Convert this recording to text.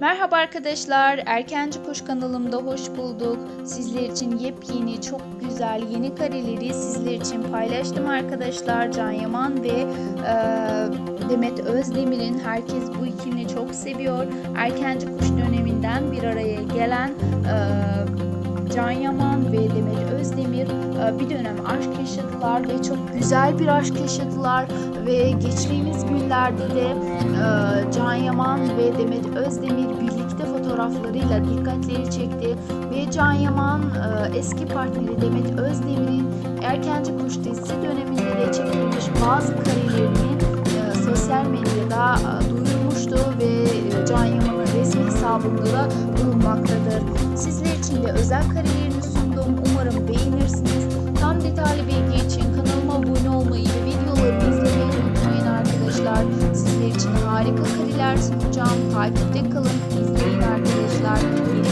Merhaba arkadaşlar, Erkenci Kuş kanalımda hoş bulduk. Sizler için yepyeni, çok güzel yeni kareleri sizler için paylaştım arkadaşlar. Can Yaman ve e, Demet Özdemir'in herkes bu ikilini çok seviyor. Erkenci Kuş döneminden bir araya gelen e, Can Yaman ve Demet bir dönem aşk yaşadılar ve çok güzel bir aşk yaşadılar ve geçtiğimiz günlerde de e, Can Yaman ve Demet Özdemir birlikte fotoğraflarıyla dikkatleri çekti ve Can Yaman e, eski partneri Demet Özdemir'in Erkenci Kuş dizisi döneminde de çekilmiş bazı karelerini e, sosyal medyada duyurmuştu ve Can Yaman'ın resmi hesabında da bulunmaktadır. Sizler için de özel karelerini sundum. Umarım beğenirsiniz. Harika kareler sunacağım. Takipte kalın, izleyin arkadaşlar.